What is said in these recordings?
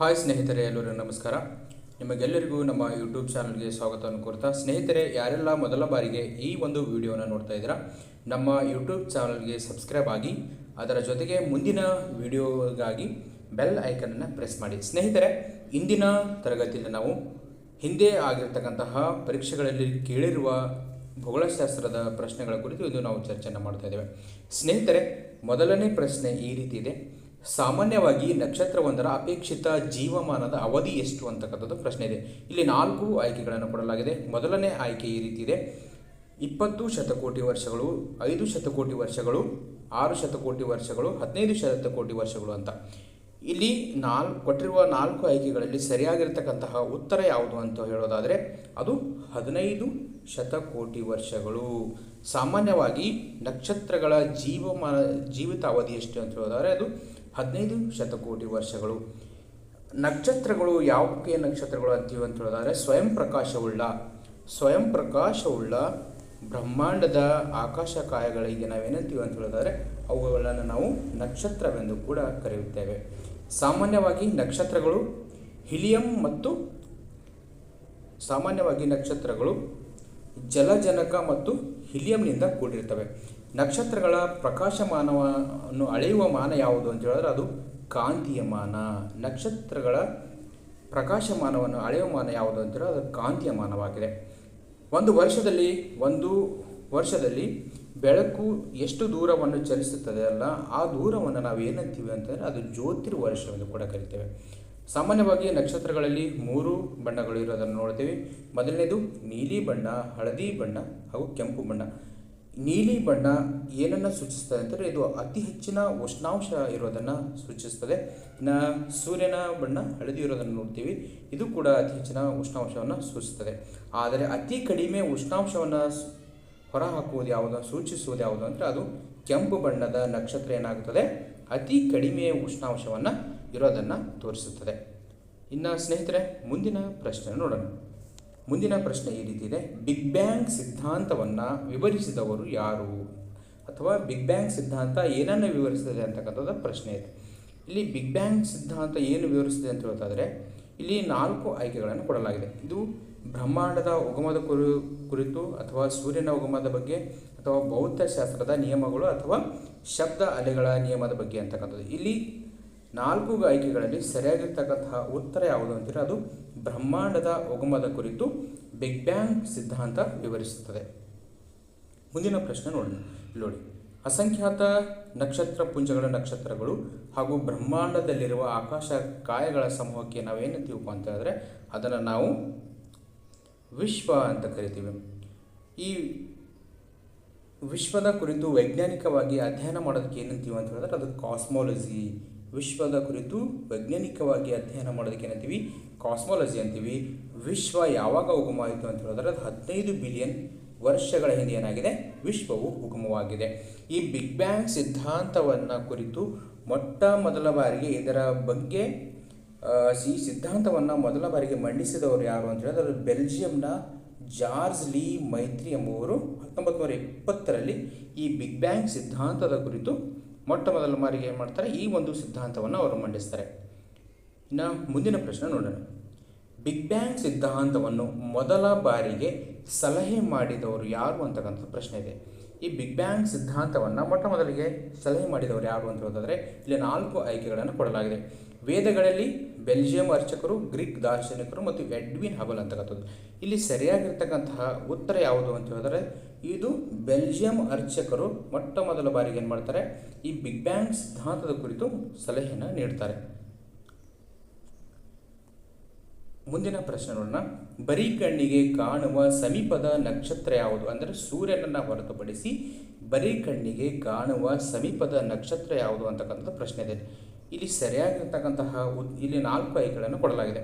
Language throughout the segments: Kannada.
ಹಾಯ್ ಸ್ನೇಹಿತರೆ ಎಲ್ಲರೂ ನಮಸ್ಕಾರ. ನಿಮಗೆಲ್ಲರಿಗೂ ನಮ್ಮ ಯೂಟ್ಯೂಬ್ ಚಾನಲ್ಗೆ ಸ್ವಾಗತವನ್ನು ಕೊಡ್ತಾ ಸ್ನೇಹಿತರೆ ಯಾರೆಲ್ಲ ಮೊದಲ ಬಾರಿಗೆ ಈ ಒಂದು ವಿಡಿಯೋನ ನೋಡ್ತಾ ಇದ್ದೀರಾ, ನಮ್ಮ ಯೂಟ್ಯೂಬ್ ಚಾನಲ್ಗೆ ಸಬ್ಸ್ಕ್ರೈಬ್ ಆಗಿ, ಅದರ ಜೊತೆಗೆ ಮುಂದಿನ ವಿಡಿಯೋಗಾಗಿ ಬೆಲ್ ಐಕನನ್ನು ಪ್ರೆಸ್ ಮಾಡಿ. ಸ್ನೇಹಿತರೆ, ಇಂದಿನ ತರಗತಿಯಲ್ಲಿ ನಾವು ಹಿಂದೆ ಆಗಿರ್ತಕ್ಕಂತಹ ಪರೀಕ್ಷೆಗಳಲ್ಲಿ ಕೇಳಿರುವ ಭೂಗೋಳಶಾಸ್ತ್ರದ ಪ್ರಶ್ನೆಗಳ ಕುರಿತು ಇದು ನಾವು ಚರ್ಚೆಯನ್ನು ಮಾಡ್ತಾ ಇದ್ದೇವೆ. ಸ್ನೇಹಿತರೆ, ಮೊದಲನೇ ಪ್ರಶ್ನೆ ಈ ರೀತಿ ಇದೆ. ಸಾಮಾನ್ಯವಾಗಿ ನಕ್ಷತ್ರವೊಂದರ ಅಪೇಕ್ಷಿತ ಜೀವಮಾನದ ಅವಧಿ ಎಷ್ಟು ಅಂತಕ್ಕಂಥದ್ದು ಪ್ರಶ್ನೆ ಇದೆ. ಇಲ್ಲಿ ನಾಲ್ಕು ಆಯ್ಕೆಗಳನ್ನು ಕೊಡಲಾಗಿದೆ. ಮೊದಲನೇ ಆಯ್ಕೆ ಈ ರೀತಿ ಇದೆ. ಇಪ್ಪತ್ತು ಶತಕೋಟಿ ವರ್ಷಗಳು, ಐದು ಶತಕೋಟಿ ವರ್ಷಗಳು, ಆರು ಶತಕೋಟಿ ವರ್ಷಗಳು, ಹದಿನೈದು ಶತಕೋಟಿ ವರ್ಷಗಳು ಅಂತ. ಇಲ್ಲಿ ನಾಲ್, ಕೊಟ್ಟಿರುವ ನಾಲ್ಕು ಆಯ್ಕೆಗಳಲ್ಲಿ ಸರಿಯಾಗಿರ್ತಕ್ಕಂತಹ ಉತ್ತರ ಯಾವುದು ಅಂತ ಹೇಳೋದಾದರೆ, ಅದು ಹದಿನೈದು ಶತಕೋಟಿ ವರ್ಷಗಳು. ಸಾಮಾನ್ಯವಾಗಿ ನಕ್ಷತ್ರಗಳ ಜೀವಮಾನ ಜೀವಿತ ಅವಧಿ ಎಷ್ಟು ಅಂತ ಹೇಳೋದಾದರೆ, ಅದು ಹದಿನೈದು ಶತಕೋಟಿ ವರ್ಷಗಳು. ನಕ್ಷತ್ರಗಳು ಯಾವಕ್ಕೆ ನಕ್ಷತ್ರಗಳು ಅಂತೀವಿ ಅಂತ ಹೇಳೋದಾದರೆ ಸ್ವಯಂ ಪ್ರಕಾಶವುಳ್ಳ. ಸ್ವಯಂ ಪ್ರಕಾಶವುಳ್ಳ ಬ್ರಹ್ಮಾಂಡದ ಆಕಾಶಕಾಯಗಳಿಗೆ ನಾವೇನಂತೀವಿ ಅಂತ ಹೇಳಿದರೆ ಅವುಗಳನ್ನು ನಾವು ನಕ್ಷತ್ರವೆಂದು ಕೂಡ ಕರೆಯುತ್ತೇವೆ. ಸಾಮಾನ್ಯವಾಗಿ ನಕ್ಷತ್ರಗಳು ಹಿಲಿಯಂ ಮತ್ತು ಸಾಮಾನ್ಯವಾಗಿ ನಕ್ಷತ್ರಗಳು ಜಲಜನಕ ಮತ್ತು ಹಿಲಿಯಂನಿಂದ ಕೂಡಿರ್ತವೆ. ನಕ್ಷತ್ರಗಳ ಪ್ರಕಾಶಮಾನವನ್ನು ಅಳೆಯುವ ಮಾನ ಯಾವುದು ಅಂತ ಹೇಳಿದ್ರೆ ಅದು ಕಾಂತಿಯ ಮಾನ. ನಕ್ಷತ್ರಗಳ ಪ್ರಕಾಶಮಾನವನ್ನು ಅಳೆಯುವ ಮಾನ ಯಾವುದು ಅಂತ ಹೇಳಿದ್ರೆ ಅದು ಕಾಂತಿಯ ಮಾನವಾಗಿದೆ. ಒಂದು ವರ್ಷದಲ್ಲಿ ಒಂದು ವರ್ಷದಲ್ಲಿ ಬೆಳಕು ಎಷ್ಟು ದೂರವನ್ನು ಚಲಿಸುತ್ತದೆ ಅಲ್ಲ, ಆ ದೂರವನ್ನು ನಾವು ಏನಂತೀವಿ ಅಂತಂದರೆ ಅದು ಜ್ಯೋತಿರ್ವರ್ಷವೆಂದು ಕೂಡ ಕರಿತೇವೆ. ಸಾಮಾನ್ಯವಾಗಿ ನಕ್ಷತ್ರಗಳಲ್ಲಿ ಮೂರು ಬಣ್ಣಗಳು ಇರೋದನ್ನು ನೋಡ್ತೀವಿ. ಮೊದಲನೇದು ನೀಲಿ ಬಣ್ಣ, ಹಳದಿ ಬಣ್ಣ ಹಾಗೂ ಕೆಂಪು ಬಣ್ಣ. ನೀಲಿ ಬಣ್ಣ ಏನನ್ನು ಸೂಚಿಸ್ತದೆ ಅಂದರೆ ಇದು ಅತಿ ಹೆಚ್ಚಿನ ಉಷ್ಣಾಂಶ ಇರೋದನ್ನು ಸೂಚಿಸ್ತದೆ ಇನ್ನು ಸೂರ್ಯನ ಬಣ್ಣ ಹಳದಿ ಇರೋದನ್ನು ನೋಡ್ತೀವಿ. ಇದು ಕೂಡ ಅತಿ ಹೆಚ್ಚಿನ ಉಷ್ಣಾಂಶವನ್ನು ಸೂಚಿಸ್ತದೆ ಆದರೆ ಅತಿ ಕಡಿಮೆ ಉಷ್ಣಾಂಶವನ್ನು ಹೊರಹಾಕುವುದು ಯಾವುದು, ಸೂಚಿಸುವುದು ಯಾವುದು ಅಂದರೆ ಅದು ಕೆಂಪು ಬಣ್ಣದ ನಕ್ಷತ್ರ ಏನಾಗುತ್ತದೆ? ಅತಿ ಕಡಿಮೆ ಉಷ್ಣಾಂಶವನ್ನು ಇರೋದನ್ನು ತೋರಿಸುತ್ತದೆ. ಇನ್ನು ಸ್ನೇಹಿತರೆ, ಮುಂದಿನ ಪ್ರಶ್ನೆ ನೋಡೋಣ. ಮುಂದಿನ ಪ್ರಶ್ನೆ ಈ ರೀತಿ ಇದೆ. ಬಿಗ್ ಬ್ಯಾಂಗ್ ಸಿದ್ಧಾಂತವನ್ನು ವಿವರಿಸಿದವರು ಯಾರು? ಅಥವಾ ಬಿಗ್ ಬ್ಯಾಂಗ್ ಸಿದ್ಧಾಂತ ಏನನ್ನು ವಿವರಿಸಿದೆ ಅಂತಕ್ಕಂಥದ್ದು ಪ್ರಶ್ನೆ ಇದೆ. ಇಲ್ಲಿ ಬಿಗ್ ಬ್ಯಾಂಗ್ ಸಿದ್ಧಾಂತ ಏನು ವಿವರಿಸಿದೆ ಅಂತ ಹೇಳ್ತಾದರೆ ಇಲ್ಲಿ ನಾಲ್ಕು ಆಯ್ಕೆಗಳನ್ನು ಕೊಡಲಾಗಿದೆ. ಇದು ಬ್ರಹ್ಮಾಂಡದ ಉಗಮದ ಕುರಿ, ಕುರಿತು ಅಥವಾ ಸೂರ್ಯನ ಉಗಮದ ಬಗ್ಗೆ, ಅಥವಾ ಭೌತಶಾಸ್ತ್ರದ ನಿಯಮಗಳು ಅಥವಾ ಶಬ್ದ ಅಲೆಗಳ ನಿಯಮದ ಬಗ್ಗೆ ಅಂತಕ್ಕಂಥದ್ದು. ಇಲ್ಲಿ ನಾಲ್ಕು ಆಯ್ಕೆಗಳಲ್ಲಿ ಸರಿಯಾಗಿರ್ತಕ್ಕಂತಹ ಉತ್ತರ ಯಾವುದು ಅಂತೀರ ಅದು ಬ್ರಹ್ಮಾಂಡದ ಉಗಮದ ಕುರಿತು ಬಿಗ್ ಬ್ಯಾಂಗ್ ಸಿದ್ಧಾಂತ ವಿವರಿಸುತ್ತದೆ. ಮುಂದಿನ ಪ್ರಶ್ನೆ ನೋಡೋಣ. ನೋಡಿ, ಅಸಂಖ್ಯಾತ ನಕ್ಷತ್ರ ಪುಂಜಗಳ ನಕ್ಷತ್ರಗಳು ಹಾಗೂ ಬ್ರಹ್ಮಾಂಡದಲ್ಲಿರುವ ಆಕಾಶ ಕಾಯಗಳ ಸಮೂಹಕ್ಕೆ ನಾವೇನಂತೀವಪ್ಪ ಅಂತ ಹೇಳಿದ್ರೆ ಅದನ್ನು ನಾವು ವಿಶ್ವ ಅಂತ ಕರಿತೀವಿ. ಈ ವಿಶ್ವದ ಕುರಿತು ವೈಜ್ಞಾನಿಕವಾಗಿ ಅಧ್ಯಯನ ಮಾಡೋದಕ್ಕೆ ಏನಂತೀವಿ ಅಂತ ಹೇಳಿದ್ರೆ ಅದು ಕಾಸ್ಮಾಲಜಿ ವಿಶ್ವದ ಕುರಿತು ವೈಜ್ಞಾನಿಕವಾಗಿ ಅಧ್ಯಯನ ಮಾಡೋದಕ್ಕೆ ಏನಂತೀವಿ? ಕಾಸ್ಮಾಲಜಿ ಅಂತೀವಿ. ವಿಶ್ವ ಯಾವಾಗ ಉಗಮ ಆಯಿತು ಅಂತ ಹೇಳಿದ್ರೆ ಅದು ಹದಿನೈದು ಬಿಲಿಯನ್ ವರ್ಷಗಳ ಹಿಂದೆ ಏನಾಗಿದೆ? ವಿಶ್ವವು ಉಗಮವಾಗಿದೆ. ಈ ಬಿಗ್ ಬ್ಯಾಂಗ್ ಸಿದ್ಧಾಂತವನ್ನು ಕುರಿತು ಮೊಟ್ಟ ಮೊದಲ ಬಾರಿಗೆ ಇದರ ಬಗ್ಗೆ ಈ ಸಿದ್ಧಾಂತವನ್ನು ಮೊದಲ ಬಾರಿಗೆ ಮಂಡಿಸಿದವರು ಯಾರು ಅಂತ ಹೇಳಿದ್ರೆ ಬೆಲ್ಜಿಯಂನ ಜಾರ್ಜ್ ಲೀ ಮೈತ್ರಿ ಎಂಬುವರು ಹತ್ತೊಂಬತ್ತು ನೂರ ಇಪ್ಪತ್ತರಲ್ಲಿ ಈ ಬಿಗ್ ಬ್ಯಾಂಗ್ ಸಿದ್ಧಾಂತದ ಕುರಿತು ಮೊಟ್ಟ ಮೊದಲ ಬಾರಿಗೆ ಏನು ಮಾಡ್ತಾರೆ? ಈ ಒಂದು ಸಿದ್ಧಾಂತವನ್ನು ಅವರು ಮಂಡಿಸ್ತಾರೆ. ಇನ್ನು ಮುಂದಿನ ಪ್ರಶ್ನೆ ನೋಡೋಣ. ಬಿಗ್ ಬ್ಯಾಂಗ್ ಸಿದ್ಧಾಂತವನ್ನು ಮೊದಲ ಬಾರಿಗೆ ಸಲಹೆ ಮಾಡಿದವರು ಯಾರು ಅಂತಕ್ಕಂಥ ಪ್ರಶ್ನೆ ಇದೆ. ಈ ಬಿಗ್ ಬ್ಯಾಂಗ್ ಸಿದ್ಧಾಂತವನ್ನು ಮೊಟ್ಟ ಮೊದಲಿಗೆ ಸಲಹೆ ಮಾಡಿದವರು ಯಾರು ಅಂತ ಹೇಳೋದಾದರೆ ಇಲ್ಲಿ ನಾಲ್ಕು ಆಯ್ಕೆಗಳನ್ನು ಕೊಡಲಾಗಿದೆ. ವೇದಗಳಲ್ಲಿ ಬೆಲ್ಜಿಯಂ ಅರ್ಚಕರು, ಗ್ರೀಕ್ ದಾರ್ಶನಿಕರು ಮತ್ತು ಎಡ್ವಿನ್ ಹಬಲ್ ಅಂತಕ್ಕಂಥದ್ದು ಇಲ್ಲಿ ಸರಿಯಾಗಿರ್ತಕ್ಕಂತಹ ಉತ್ತರ ಯಾವುದು ಅಂತ ಹೇಳಿದ್ರೆ, ಇದು ಬೆಲ್ಜಿಯಂ ಅರ್ಚಕರು ಮೊಟ್ಟ ಮೊದಲ ಬಾರಿಗೆ ಏನು ಮಾಡ್ತಾರೆ, ಈ ಬಿಗ್ ಬ್ಯಾಂಗ್ ಸಿದ್ಧಾಂತದ ಕುರಿತು ಸಲಹೆಯನ್ನು ನೀಡ್ತಾರೆ. ಮುಂದಿನ ಪ್ರಶ್ನೆ ನೋಡೋಣ. ಬರೀ ಕಣ್ಣಿಗೆ ಕಾಣುವ ಸಮೀಪದ ನಕ್ಷತ್ರ ಯಾವುದು? ಅಂದರೆ ಸೂರ್ಯನನ್ನು ಹೊರತುಪಡಿಸಿ ಬರೀ ಕಣ್ಣಿಗೆ ಕಾಣುವ ಸಮೀಪದ ನಕ್ಷತ್ರ ಯಾವುದು ಅಂತಕ್ಕಂಥದ್ದು ಪ್ರಶ್ನೆ ಇದೆ. ಇಲ್ಲಿ ಸರಿಯಾಗಿರ್ತಕ್ಕಂತಹ ಇಲ್ಲಿ ನಾಲ್ಕು ಆಯ್ಕೆಗಳನ್ನು ಕೊಡಲಾಗಿದೆ.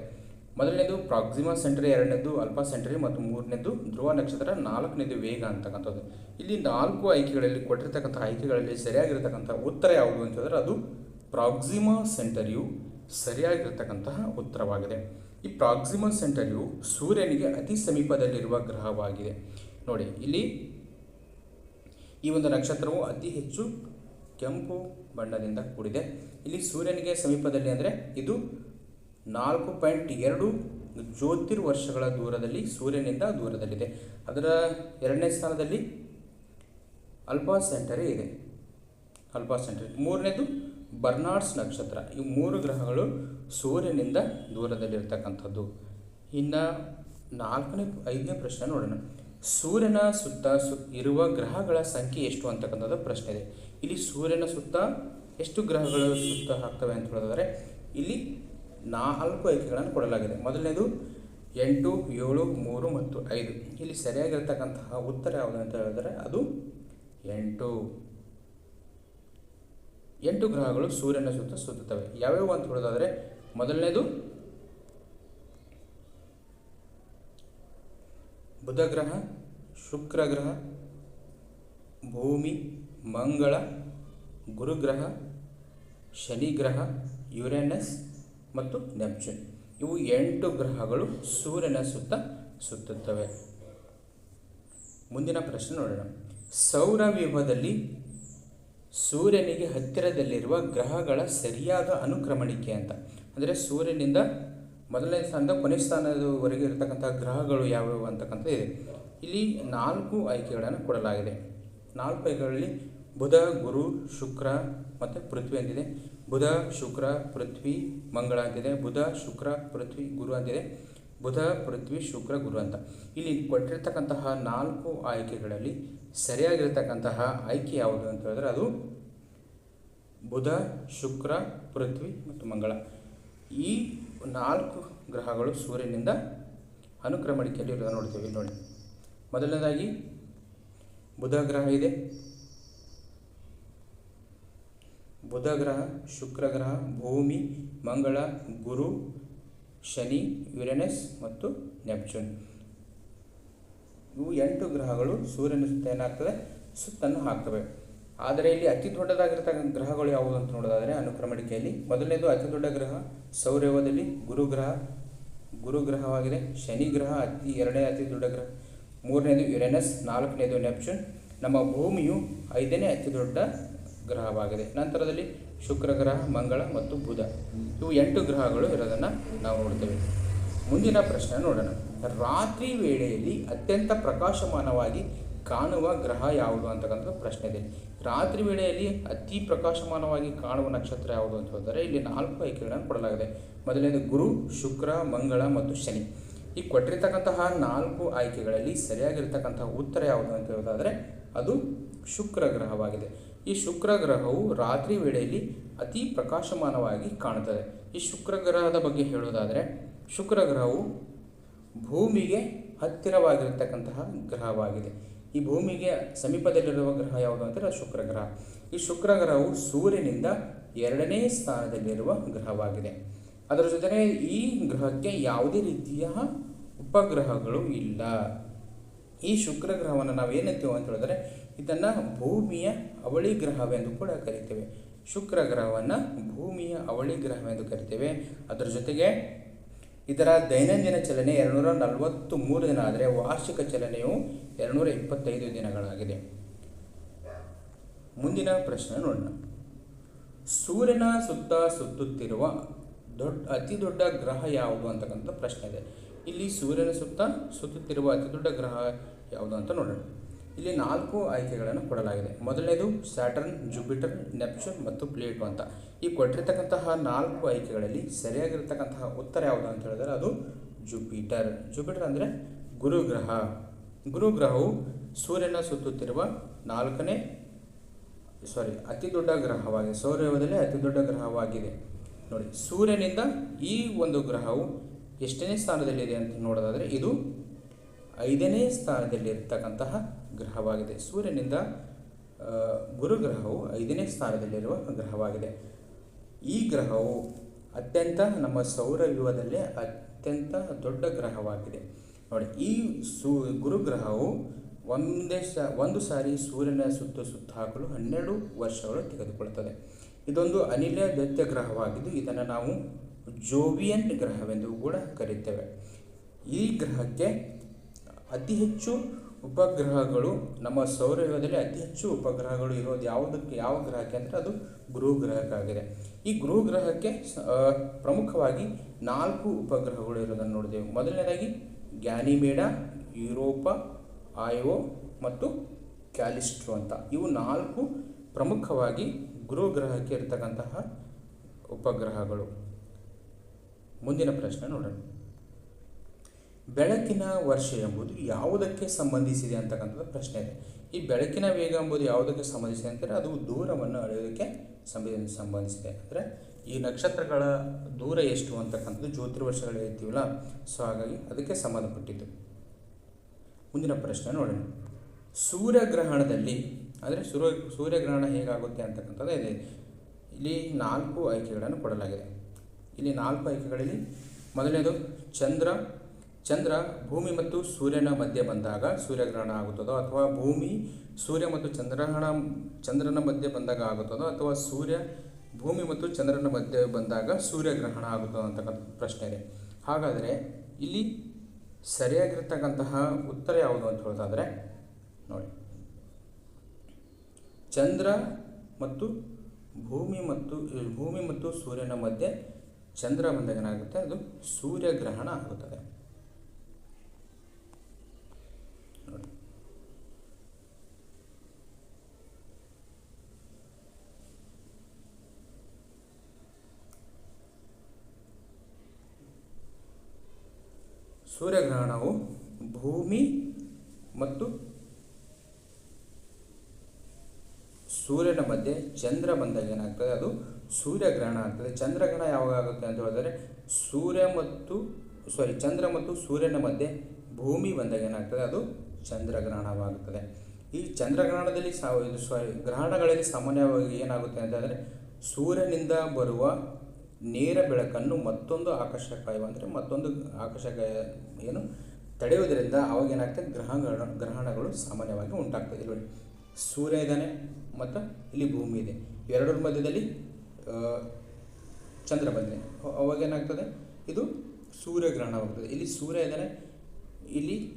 ಮೊದಲನೇದು ಪ್ರಾಕ್ಸಿಮಾ ಸೆಂಟ್ರಿ, ಎರಡನೇದು ಅಲ್ಫಾ ಸೆಂಟ್ರಿ ಮತ್ತು ಮೂರನೇದು ಧ್ರುವ ನಕ್ಷತ್ರ, ನಾಲ್ಕನೇದು ವೇಗ ಅಂತಕ್ಕಂಥದ್ದು. ಇಲ್ಲಿ ನಾಲ್ಕು ಆಯ್ಕೆಗಳಲ್ಲಿ ಕೊಟ್ಟಿರ್ತಕ್ಕಂಥ ಆಯ್ಕೆಗಳಲ್ಲಿ ಸರಿಯಾಗಿರ್ತಕ್ಕಂಥ ಉತ್ತರ ಯಾವುದು ಅಂತ ಹೇಳಿದ್ರೆ ಅದು ಪ್ರಾಕ್ಸಿಮಾ ಸೆಂಟರಿಯು ಸರಿಯಾಗಿರ್ತಕ್ಕಂತಹ ಉತ್ತರವಾಗಿದೆ. ಈ ಪ್ರಾಕ್ಸಿಮಾ ಸೆಂಟರಿಯು ಸೂರ್ಯನಿಗೆ ಅತಿ ಸಮೀಪದಲ್ಲಿರುವ ಗ್ರಹವಾಗಿದೆ. ನೋಡಿ, ಇಲ್ಲಿ ಈ ಒಂದು ನಕ್ಷತ್ರವು ಅತಿ ಹೆಚ್ಚು ಕೆಂಪು ಬಣ್ಣದಿಂದ ಕೂಡಿದೆ. ಇಲ್ಲಿ ಸೂರ್ಯನಿಗೆ ಸಮೀಪದಲ್ಲಿ ಅಂದರೆ ಇದು ನಾಲ್ಕು ಪಾಯಿಂಟ್ ಎರಡು ಜ್ಯೋತಿರ್ವರ್ಷಗಳ ದೂರದಲ್ಲಿ ಸೂರ್ಯನಿಂದ ದೂರದಲ್ಲಿದೆ. ಅದರ ಎರಡನೇ ಸ್ಥಾನದಲ್ಲಿ ಅಲ್ಪಾ ಸೆಂಟರಿ ಇದೆ. ಅಲ್ಪಾ ಸೆಂಟರಿ ಮೂರನೇದು ಬರ್ನಾಡ್ಸ್ ನಕ್ಷತ್ರ. ಈ ಮೂರು ಗ್ರಹಗಳು ಸೂರ್ಯನಿಂದ ದೂರದಲ್ಲಿರ್ತಕ್ಕಂಥದ್ದು. ಇನ್ನು ನಾಲ್ಕನೇ, ಐದನೇ ಪ್ರಶ್ನೆ ನೋಡೋಣ. ಸೂರ್ಯನ ಸುತ್ತ ಸು, ಇರುವ ಗ್ರಹಗಳ ಸಂಖ್ಯೆ ಎಷ್ಟು ಅಂತಕ್ಕಂಥದ್ದು ಪ್ರಶ್ನೆ ಇದೆ. ಇಲ್ಲಿ ಸೂರ್ಯನ ಸುತ್ತ ಎಷ್ಟು ಗ್ರಹಗಳು ಸುತ್ತ ಹಾಕ್ತವೆ ಅಂತ ಹೇಳಿದ್ರೆ ಇಲ್ಲಿ ನಾಲ್ಕು ಆಯ್ಕೆಗಳನ್ನು ಕೊಡಲಾಗಿದೆ. ಮೊದಲನೇದು ಎಂಟು, ಏಳು, ಮೂರು ಮತ್ತು ಐದು. ಇಲ್ಲಿ ಸರಿಯಾಗಿರ್ತಕ್ಕಂತಹ ಉತ್ತರ ಯಾವುದು ಅಂತ ಹೇಳಿದ್ರೆ, ಅದು ಎಂಟು. ಎಂಟು ಗ್ರಹಗಳು ಸೂರ್ಯನ ಸುತ್ತ ಸುತ್ತುತ್ತವೆ. ಯಾವ್ಯಾವು ಅಂತ ಹೇಳೋದಾದರೆ, ಮೊದಲನೇದು ಬುಧ ಗ್ರಹ ಶುಕ್ರ ಗ್ರಹ ಭೂಮಿ, ಮಂಗಳ, ಗುರುಗ್ರಹ ಶನಿ ಗ್ರಹ ಯುರೇನಸ್ ಮತ್ತು ನೆಪ್ಚೂನ್. ಇವು ಎಂಟು ಗ್ರಹಗಳು ಸೂರ್ಯನ ಸುತ್ತ ಸುತ್ತುತ್ತವೆ. ಮುಂದಿನ ಪ್ರಶ್ನೆ ನೋಡೋಣ. ಸೌರ ಸೌರವ್ಯೂಹದಲ್ಲಿ ಸೂರ್ಯನಿಗೆ ಹತ್ತಿರದಲ್ಲಿರುವ ಗ್ರಹಗಳ ಸರಿಯಾದ ಅನುಕ್ರಮಣಿಕೆ ಅಂತ. ಅಂದರೆ ಸೂರ್ಯನಿಂದ ಮೊದಲನೇ ಸ್ಥಾನದ ಕೊನೆ ಸ್ಥಾನದವರೆಗೆ ಇರತಕ್ಕಂಥ ಗ್ರಹಗಳು ಯಾವ್ಯಾವು ಅಂತಕ್ಕಂಥ ಇದೆ. ಇಲ್ಲಿ ನಾಲ್ಕು ಆಯ್ಕೆಗಳನ್ನು ಕೊಡಲಾಗಿದೆ. ನಾಲ್ಕು ಆಯ್ಕೆಗಳಲ್ಲಿ ಬುಧ, ಗುರು, ಶುಕ್ರ ಮತ್ತು ಪೃಥ್ವಿ ಅಂತಿದೆ. ಬುಧ, ಶುಕ್ರ, ಪೃಥ್ವಿ, ಮಂಗಳ ಅಂತಿದೆ. ಬುಧ, ಶುಕ್ರ, ಪೃಥ್ವಿ, ಗುರು ಅಂತಿದೆ. ಬುಧ, ಪೃಥ್ವಿ, ಶುಕ್ರ, ಗುರು ಅಂತ. ಇಲ್ಲಿ ಕೊಟ್ಟಿರ್ತಕ್ಕಂತಹ ನಾಲ್ಕು ಆಯ್ಕೆಗಳಲ್ಲಿ ಸರಿಯಾಗಿರ್ತಕ್ಕಂತಹ ಆಯ್ಕೆ ಯಾವುದು ಅಂತ ಹೇಳಿದ್ರೆ ಅದು ಬುಧ, ಶುಕ್ರ, ಪೃಥ್ವಿ ಮತ್ತು ಮಂಗಳ. ಈ ನಾಲ್ಕು ಗ್ರಹಗಳು ಸೂರ್ಯನಿಂದ ಅನುಕ್ರಮಣಿಕೆಯಲ್ಲಿ ಇರೋದನ್ನು ನೋಡ್ತೀವಿ. ನೋಡಿ. ಮೊದಲನೇದಾಗಿ ಬುಧ ಗ್ರಹ ಇದೆ. ಬುಧ ಗ್ರಹ ಶುಕ್ರ ಗ್ರಹ ಭೂಮಿ, ಮಂಗಳ, ಗುರು, ಶನಿ, ಯುರೆನಸ್ ಮತ್ತು ನೆಪ್ಚೂನ್. ಇವು ಎಂಟು ಗ್ರಹಗಳು ಸೂರ್ಯನ ಸುತ್ತ ಏನಾಗ್ತದೆ? ಸುತ್ತನ್ನು ಹಾಕ್ತವೆ. ಆದರೆ ಇಲ್ಲಿ ಅತಿ ದೊಡ್ಡದಾಗಿರ್ತಕ್ಕಂಥ ಗ್ರಹಗಳು ಯಾವುದು ಅಂತ ನೋಡೋದಾದರೆ ಅನುಕ್ರಮಣಿಕೆಯಲ್ಲಿ ಮೊದಲನೇದು ಅತಿ ದೊಡ್ಡ ಗ್ರಹ ಸೌರವದಲ್ಲಿ ಗುರುಗ್ರಹ, ಗುರುಗ್ರಹವಾಗಿದೆ ಶನಿ ಗ್ರಹ ಅತಿ ಎರಡನೇ ಅತಿ ದೊಡ್ಡ ಗ್ರಹ, ಮೂರನೇದು ಯುರೆನಸ್, ನಾಲ್ಕನೇದು ನೆಪ್ಚೂನ್. ನಮ್ಮ ಭೂಮಿಯು ಐದನೇ ಅತಿ ದೊಡ್ಡ ಗ್ರಹವಾಗಿದೆ. ನಂತರದಲ್ಲಿ ಶುಕ್ರ ಗ್ರಹ, ಮಂಗಳ ಮತ್ತು ಬುಧ. ಇವು ಎಂಟು ಗ್ರಹಗಳು ಇರೋದನ್ನು ನಾವು ನೋಡ್ತೇವೆ. ಮುಂದಿನ ಪ್ರಶ್ನೆ ನೋಡೋಣ. ರಾತ್ರಿ ವೇಳೆಯಲ್ಲಿ ಅತ್ಯಂತ ಪ್ರಕಾಶಮಾನವಾಗಿ ಕಾಣುವ ಗ್ರಹ ಯಾವುದು ಅಂತಕ್ಕಂಥ ಪ್ರಶ್ನೆ ಇದೆ. ರಾತ್ರಿ ವೇಳೆಯಲ್ಲಿ ಅತಿ ಪ್ರಕಾಶಮಾನವಾಗಿ ಕಾಣುವ ನಕ್ಷತ್ರ ಯಾವುದು ಅಂತ ಹೇಳಿದರೆ ಇಲ್ಲಿ ನಾಲ್ಕು ಆಯ್ಕೆಗಳನ್ನು ಕೊಡಲಾಗಿದೆ. ಮೊದಲನೇದು ಗುರು, ಶುಕ್ರ, ಮಂಗಳ ಮತ್ತು ಶನಿ. ಈ ಕೊಟ್ಟಿರ್ತಕ್ಕಂತಹ ನಾಲ್ಕು ಆಯ್ಕೆಗಳಲ್ಲಿ ಸರಿಯಾಗಿರ್ತಕ್ಕಂತಹ ಉತ್ತರ ಯಾವುದು ಅಂತ ಹೇಳೋದಾದರೆ ಅದು ಶುಕ್ರ ಗ್ರಹವಾಗಿದೆ. ಈ ಶುಕ್ರ ಗ್ರಹವು ರಾತ್ರಿ ವೇಳೆಯಲ್ಲಿ ಅತಿ ಪ್ರಕಾಶಮಾನವಾಗಿ ಕಾಣುತ್ತದೆ. ಈ ಶುಕ್ರ ಗ್ರಹದ ಬಗ್ಗೆ ಹೇಳೋದಾದರೆ ಶುಕ್ರ ಗ್ರಹವು ಭೂಮಿಗೆ ಹತ್ತಿರವಾಗಿರತಕ್ಕಂತಹ ಗ್ರಹವಾಗಿದೆ. ಈ ಭೂಮಿಗೆ ಸಮೀಪದಲ್ಲಿರುವ ಗ್ರಹ ಯಾವುದು ಅಂದರೆ ಅದು ಶುಕ್ರ ಗ್ರಹ ಈ ಶುಕ್ರ ಗ್ರಹವು ಸೂರ್ಯನಿಂದ ಎರಡನೇ ಸ್ಥಾನದಲ್ಲಿರುವ ಗ್ರಹವಾಗಿದೆ. ಅದರ ಜೊತೆಗೆ ಈ ಗ್ರಹಕ್ಕೆ ಯಾವುದೇ ರೀತಿಯ ಉಪಗ್ರಹಗಳು ಇಲ್ಲ. ಈ ಶುಕ್ರ ಗ್ರಹವನ್ನು ನಾವು ಏನಂತೀವಿ ಅಂತ ಹೇಳಿದ್ರೆ ಇದನ್ನು ಭೂಮಿಯ ಅವಳಿ ಗ್ರಹವೆಂದು ಕೂಡ ಕರಿತೇವೆ. ಶುಕ್ರ ಗ್ರಹವನ್ನು ಭೂಮಿಯ ಅವಳಿ ಗ್ರಹವೆಂದು ಕರಿತೇವೆ. ಅದರ ಜೊತೆಗೆ ಇದರ ದೈನಂದಿನ ಚಲನೆ ಎರಡುನೂರ ನಲವತ್ತು ಮೂರು ದಿನ ಆದರೆ ವಾರ್ಷಿಕ ಚಲನೆಯು ಎರಡುನೂರ ಇಪ್ಪತ್ತೈದು ದಿನಗಳಾಗಿದೆ. ಮುಂದಿನ ಪ್ರಶ್ನೆ ನೋಡೋಣ. ಸೂರ್ಯನ ಸುತ್ತ ಸುತ್ತುತ್ತಿರುವ ದೊಡ್ಡ, ಅತಿ ದೊಡ್ಡ ಗ್ರಹ ಯಾವುದು ಅಂತಕ್ಕಂಥ ಪ್ರಶ್ನೆ ಇದೆ. ಇಲ್ಲಿ ಸೂರ್ಯನ ಸುತ್ತ ಸುತ್ತುತ್ತಿರುವ ಅತಿ ದೊಡ್ಡ ಗ್ರಹ ಯಾವುದು ಅಂತ ನೋಡೋಣ. ಇಲ್ಲಿ ನಾಲ್ಕು ಆಯ್ಕೆಗಳನ್ನು ಕೊಡಲಾಗಿದೆ. ಮೊದಲನೇದು ಸ್ಯಾಟರ್ನ್ ಜುಪಿಟರ್ ನೆಪ್ಚೂನ್ ಮತ್ತು ಪ್ಲೇಟು ಅಂತ. ಈ ಕೊಟ್ಟಿರ್ತಕ್ಕಂತಹ ನಾಲ್ಕು ಆಯ್ಕೆಗಳಲ್ಲಿ ಸರಿಯಾಗಿರ್ತಕ್ಕಂತಹ ಉತ್ತರ ಯಾವುದು ಅಂತ ಹೇಳಿದ್ರೆ ಅದು ಜುಪಿಟರ್ ಜುಪಿಟರ್ ಅಂದರೆ ಗುರುಗ್ರಹ ಗುರುಗ್ರಹವು ಸೂರ್ಯನ ಸುತ್ತುತ್ತಿರುವ ನಾಲ್ಕನೇ ಸಾರಿ ಅತಿ ದೊಡ್ಡ ಗ್ರಹವಾಗಿದೆ. ಸೌರವ್ಯೂಹದಲ್ಲಿ ಅತಿ ದೊಡ್ಡ ಗ್ರಹವಾಗಿದೆ. ನೋಡಿ, ಸೂರ್ಯನಿಂದ ಈ ಒಂದು ಗ್ರಹವು ಎಷ್ಟನೇ ಸ್ಥಾನದಲ್ಲಿದೆ ಅಂತ ನೋಡೋದಾದರೆ ಇದು ಐದನೇ ಸ್ಥಾನದಲ್ಲಿರ್ತಕ್ಕಂತಹ ಗ್ರಹವಾಗಿದೆ. ಸೂರ್ಯನಿಂದ ಗುರುಗ್ರಹವು ಐದನೇ ಸ್ಥಾನದಲ್ಲಿರುವ ಗ್ರಹವಾಗಿದೆ. ಈ ಗ್ರಹವು ಅತ್ಯಂತ ನಮ್ಮ ಸೌರವ್ಯೂಹದಲ್ಲೇ ಅತ್ಯಂತ ದೊಡ್ಡ ಗ್ರಹವಾಗಿದೆ. ನೋಡಿ, ಈ ಸೂ, ಗುರುಗ್ರಹವು ಒಂದೇ ಸ, ಒಂದು ಸಾರಿ ಸೂರ್ಯನ ಸುತ್ತು ಸುತ್ತ ಹಾಕಲು ಹನ್ನೆರಡು ವರ್ಷಗಳು ತೆಗೆದುಕೊಳ್ಳುತ್ತದೆ. ಇದೊಂದು ಅನಿಲ ದತ್ಯ ಗ್ರಹವಾಗಿದ್ದು, ಇದನ್ನು ನಾವು ಜೋವಿಯನ್ ಗ್ರಹವೆಂದು ಕೂಡ ಕರೀತೇವೆ ಈ ಗ್ರಹಕ್ಕೆ ಅತಿ ಹೆಚ್ಚು ಉಪಗ್ರಹಗಳು, ನಮ್ಮ ಸೌರವ್ಯೂಹದಲ್ಲಿ ಅತಿ ಹೆಚ್ಚು ಉಪಗ್ರಹಗಳು ಇರೋದು ಯಾವುದಕ್ಕೆ, ಯಾವ ಗ್ರಹಕ್ಕೆ ಅಂದರೆ ಅದು ಗುರು ಗ್ರಹಕ್ಕಾಗಿದೆ ಈ ಗುರು ಗ್ರಹಕ್ಕೆ ಪ್ರಮುಖವಾಗಿ ನಾಲ್ಕು ಉಪಗ್ರಹಗಳು ಇರೋದನ್ನು ನೋಡಿದೆವು ಮೊದಲನೇದಾಗಿ ಗ್ಯಾನಿಮೇಡ, ಯುರೋಪ ಆಯೋ ಮತ್ತು ಕ್ಯಾಲಿಸ್ಟ್ರೋ ಅಂತ. ಇವು ನಾಲ್ಕು ಪ್ರಮುಖವಾಗಿ ಗುರು ಗ್ರಹಕ್ಕೆ ಇರತಕ್ಕಂತಹ ಉಪಗ್ರಹಗಳು. ಮುಂದಿನ ಪ್ರಶ್ನೆ ನೋಡೋಣ. ಬೆಳಕಿನ ವರ್ಷ ಎಂಬುದು ಯಾವುದಕ್ಕೆ ಸಂಬಂಧಿಸಿದೆ ಅಂತಕ್ಕಂಥದ್ದು ಪ್ರಶ್ನೆ ಇದೆ. ಈ ಬೆಳಕಿನ ವೇಗ ಎಂಬುದು ಯಾವುದಕ್ಕೆ ಸಂಬಂಧಿಸಿದೆ ಅಂದರೆ ಅದು ದೂರವನ್ನು ಅಳೆಯೋದಕ್ಕೆ ಸಂಬಂಧ, ಸಂಬಂಧಿಸಿದೆ. ಅಂದರೆ ಈ ನಕ್ಷತ್ರಗಳ ದೂರ ಎಷ್ಟು ಅಂತಕ್ಕಂಥದ್ದು ಜ್ಯೋತಿರ್ವರ್ಷಗಳು ಹೇಳ್ತೀವಲ್ಲ? ಸೊ, ಹಾಗಾಗಿ ಅದಕ್ಕೆ ಸಂಬಂಧಪಟ್ಟಿದ್ದು. ಮುಂದಿನ ಪ್ರಶ್ನೆ ನೋಡೋಣ. ಸೂರ್ಯಗ್ರಹಣದಲ್ಲಿ ಅಂದರೆ ಸೂರ್ಯ ಸೂರ್ಯಗ್ರಹಣ ಹೇಗಾಗುತ್ತೆ ಅಂತಕ್ಕಂಥದ್ದು ಇದೆ. ಇಲ್ಲಿ ನಾಲ್ಕು ಆಯ್ಕೆಗಳನ್ನು ಕೊಡಲಾಗಿದೆ. ಇಲ್ಲಿ ನಾಲ್ಕು ಆಯ್ಕೆಗಳಲ್ಲಿ ಮೊದಲನೇದು, ಚಂದ್ರ ಚಂದ್ರ ಭೂಮಿ ಮತ್ತು ಸೂರ್ಯನ ಮಧ್ಯೆ ಬಂದಾಗ ಸೂರ್ಯಗ್ರಹಣ ಆಗುತ್ತದೋ ಅಥವಾ ಭೂಮಿ ಸೂರ್ಯ ಮತ್ತು ಚಂದ್ರಗ್ರಹಣ ಚಂದ್ರನ ಮಧ್ಯೆ ಬಂದಾಗ ಆಗುತ್ತದೋ ಅಥವಾ ಸೂರ್ಯ ಭೂಮಿ ಮತ್ತು ಚಂದ್ರನ ಮಧ್ಯೆ ಬಂದಾಗ ಸೂರ್ಯಗ್ರಹಣ ಆಗುತ್ತದೋ ಅಂತಕ್ಕಂಥ ಪ್ರಶ್ನೆ ಇದೆ. ಹಾಗಾದರೆ ಇಲ್ಲಿ ಸರಿಯಾಗಿರ್ತಕ್ಕಂತಹ ಉತ್ತರ ಯಾವುದು ಅಂತ ಹೇಳೋದಾದರೆ ನೋಡಿ. ಚಂದ್ರ ಮತ್ತು ಭೂಮಿ ಮತ್ತು ಭೂಮಿ ಮತ್ತು ಸೂರ್ಯನ ಮಧ್ಯೆ ಚಂದ್ರ ಬಂದಾಗ ಏನಾಗುತ್ತೆ? ಅದು ಸೂರ್ಯಗ್ರಹಣ ಆಗುತ್ತದೆ ನೋಡಿ ಸೂರ್ಯಗ್ರಹಣವು ಭೂಮಿ ಮತ್ತು ಸೂರ್ಯನ ಮಧ್ಯೆ ಚಂದ್ರ ಬಂದಾಗ ಏನಾಗ್ತದೆ? ಅದು ಸೂರ್ಯಗ್ರಹಣ ಆಗ್ತದೆ. ಚಂದ್ರಗ್ರಹಣ ಯಾವಾಗ ಆಗುತ್ತೆ ಅಂತ ಹೇಳಿದ್ರೆ, ಸೂರ್ಯ ಮತ್ತು ಸಾರಿ ಚಂದ್ರ ಮತ್ತು ಸೂರ್ಯನ ಮಧ್ಯೆ ಭೂಮಿ ಬಂದಾಗ ಏನಾಗ್ತದೆ? ಅದು ಚಂದ್ರಗ್ರಹಣವಾಗುತ್ತದೆ. ಈ ಚಂದ್ರಗ್ರಹಣದಲ್ಲಿ ಸಾರಿ ಗ್ರಹಣಗಳಲ್ಲಿ ಸಾಮಾನ್ಯವಾಗಿ ಏನಾಗುತ್ತೆ ಅಂತ ಹೇಳಿದ್ರೆ, ಸೂರ್ಯನಿಂದ ಬರುವ ನೇರ ಬೆಳಕನ್ನು ಮತ್ತೊಂದು ಆಕರ್ಷಕ ಅಂದರೆ ಮತ್ತೊಂದು ಆಕರ್ಷಕ ಏನು ತಡೆಯುವುದರಿಂದ ಅವಾಗ ಏನಾಗ್ತದೆ? ಗ್ರಹಗಳ, ಗ್ರಹಣಗಳು ಸಾಮಾನ್ಯವಾಗಿ ಉಂಟಾಗ್ತದೆ. ಇಲ್ಲಿ ಸೂರ್ಯ ಇದ್ದಾನೆ ಮತ್ತು ಇಲ್ಲಿ ಭೂಮಿ ಇದೆ. ಎರಡರ ಮಧ್ಯದಲ್ಲಿ ಚಂದ್ರ ಬಂದಿದೆ. ಅವ- ಅವಾಗ ಏನಾಗ್ತದೆ? ಇದು ಸೂರ್ಯಗ್ರಹಣವಾಗ್ತದೆ ಇಲ್ಲಿ ಸೂರ್ಯ ಇದ್ದಾನೆ, ಇಲ್ಲಿ